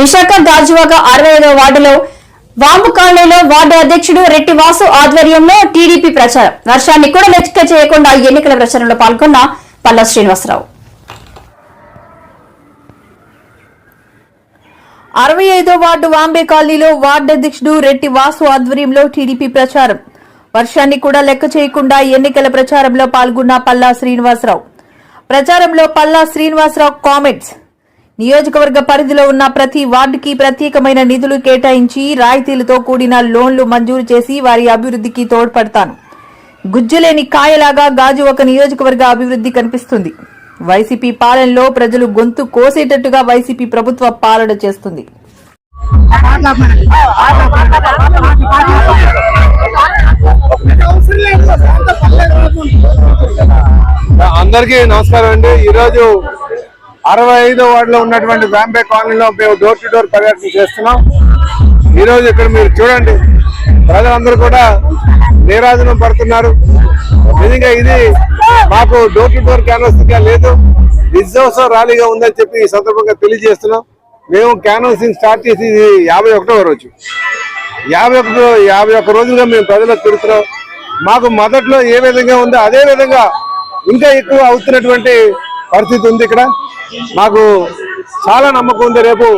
విశాఖ గాజువాక అరవై ఐదవ వార్డులో వాంబు కాలనీలో వార్డు అధ్యక్షుడు రెట్టి వాసు ఆధ్వర్యంలో టీడీపీ ప్రచారం. వర్షాన్ని కూడా లెక్క చేయకుండా ఎన్నికల ప్రచారంలో పాల్గొన్న పల్లా శ్రీనివాసరావు. అరవై ఐదో వార్డు వాంబే కాలనీలో వార్డు అధ్యక్షుడు రెడ్డి వాసు ఆధ్వర్యంలో టీడీపీ ప్రచారం. వర్షాన్ని కూడా లెక్క చేయకుండా ఎన్నికల ప్రచారంలో పాల్గొన్న పల్లా శ్రీనివాసరావు. ప్రచారంలో పల్లా శ్రీనివాసరావు కామెంట్స్. నియోజకవర్గ పరిధిలో ఉన్న ప్రతి వార్డుకి ప్రత్యేకమైన నిధులు కేటాయించి రాయితీలతో కూడిన లోన్లు మంజూరు చేసి వారి అభివృద్ధికి తోడ్పడతాను. గుజ్జులేని కాయలాగా గాజు ఒక నియోజకవర్గ అభివృద్ధి కనిపిస్తుంది. వైసీపీ పాలనలో ప్రజలు గొంతు కోసేటట్టుగా వైసీపీ ప్రభుత్వ పాలన చేస్తుంది. అందరికీ నమస్కారం అండి. ఈరోజు అరవై ఐదో వార్డులో ఉన్నటువంటి బాంబే కాలనీలో మేము డోర్ టు డోర్ పర్యటన చేస్తున్నాం. ఈరోజు ఇక్కడ మీరు చూడండి ప్రజలందరూ కూడా నీరాజనం పడుతున్నారు. నిజంగా ఇది మాకు డోర్ టు డోర్ క్యాన్వస్గా లేదు. విజయోత్సవ ర్యాలీగా ఉందని చెప్పి ఈ సందర్భంగా తెలియజేస్తున్నాం. మేము క్యాన్వసింగ్ స్టార్ట్ చేసి ఇది యాభై ఒకటో రోజు. యాభై ఒకటి యాభై ఒక్క రోజులుగా మేము ప్రజలకు తిరుగుతున్నాం. మాకు మొదట్లో ఏ విధంగా ఉందో అదే విధంగా ఇంకా ఎక్కువ అవుతున్నటువంటి పరిస్థితి ఉంది ఇక్కడ. మాకు చాలా నమ్మకం ఉంది. రేపు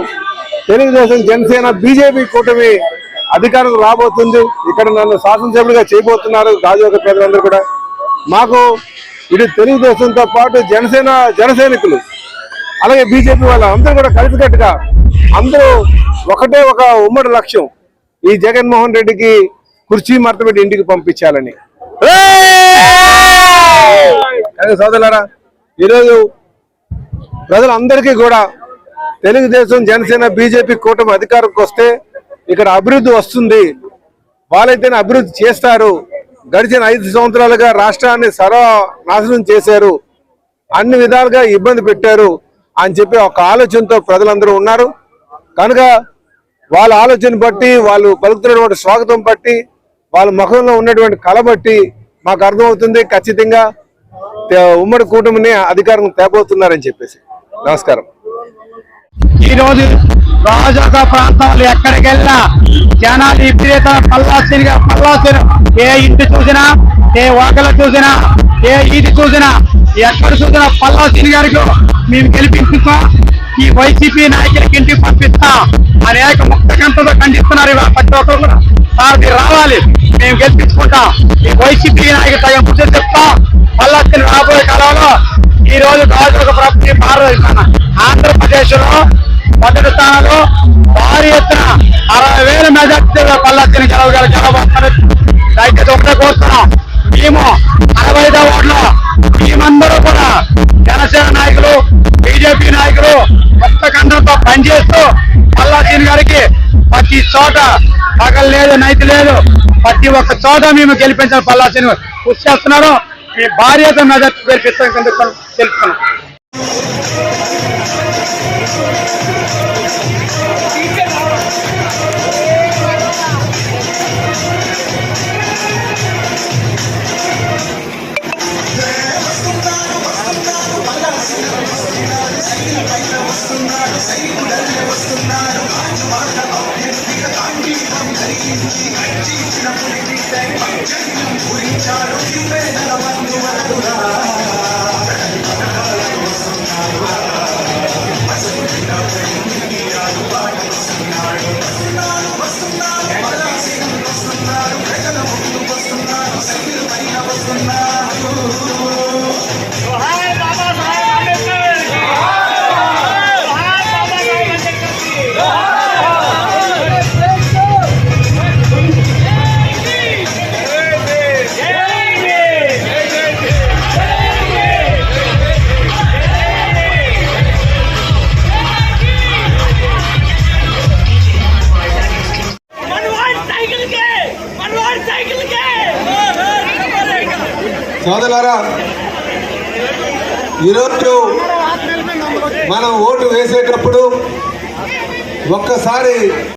తెలుగుదేశం జనసేన బీజేపీ కూటమి అధికారం రాబోతుంది. ఇక్కడ నన్ను శాసనసభ్యుడిగా చేయబోతున్నారు గాజువాక ప్రజలందరూ కూడా. మాకు ఇటు తెలుగుదేశంతో పాటు జనసేన జన సైనికులు అలాగే బీజేపీ వాళ్ళు అందరూ కూడా కలిసికట్టుగా అందరూ ఒకటే ఒక ఉమ్మడి లక్ష్యం. ఈ జగన్మోహన్ రెడ్డికి కుర్చీ మర్తపెట్టి ఇంటికి పంపించాలని. సోదరులారా ఈరోజు ప్రజలందరికీ కూడా తెలుగుదేశం జనసేన బీజేపీ కూటమి అధికారంకి వస్తే ఇక్కడ అభివృద్ధి వస్తుంది. వాళ్ళైతేనే అభివృద్ధి చేస్తారు. గడిచిన ఐదు సంవత్సరాలుగా రాష్ట్రాన్ని సర్వ నాశనం చేశారు. అన్ని విధాలుగా ఇబ్బంది పెట్టారు అని చెప్పి ఒక ఆలోచనతో ప్రజలందరూ ఉన్నారు. కనుక వాళ్ళ ఆలోచన బట్టి వాళ్ళు పలుకుతున్నటువంటి స్వాగతం బట్టి వాళ్ళ ముఖంలో ఉన్నటువంటి కళ బట్టి మాకు అర్థమవుతుంది. ఖచ్చితంగా ఉమ్మడి కూటమిని అధికారం తేబోతున్నారని చెప్పేసి. నమస్కారం. ఈ రోజు ప్రాంతాలు ఎక్కడికి వెళ్ళినా జనాలు విపరీత పల్లాసినిగా పల్లాసిని. ఏ ఇంటి చూసినా ఏ వాకలు చూసినా ఏ ఇది చూసినా ఎక్కడ చూసినా పల్లాసిని గారికి మేము గెలిపించుకో ఈ వైసీపీ నాయకులకి ఇంటికి పంపిస్తా అనేక ముక్త గంటతో ఖండిస్తున్నారు ఇవాళ ప్రతి ఒక్కరు కూడా. సార్ రావాలి మేము గెలిపించుకుంటాం. ఈ వైసీపీ నాయకులు తగిన బుద్ధి చెప్తాం పల్లాసిని రాబోయే కాలంలో ఈ రోజు గాజువాక ప్రభుత్వం భారత ఆంధ్రప్రదేశ్లో మొదటి స్థానంలో భారీ ఎత్తున అరవై వేల మెజార్టీ పల్లెత్తిన గెలవగల గెలవబోతున్నారు దయచేసి ఒకటే కోరుతున్నాం మేము అరవై ఐదో ఓట్లో. మేమందరూ కూడా జనసేన నాయకులు బీజేపీ నాయకులు కొత్త కండంతో పనిచేస్తూ పల్లాసీని గారికి ప్రతి చోట పగలు లేదు నైతి లేదు ప్రతి ఒక్క చోట మేము గెలిపించాలి పల్లాసీని కృషి చేస్తున్నారు చెప్పి భార్యత మెదక్ పేర్పిస్తాం తెలుపుతున్నాం సోదరులారా ఈరోజు మనం ఓటు వేసేటప్పుడు ఒక్కసారి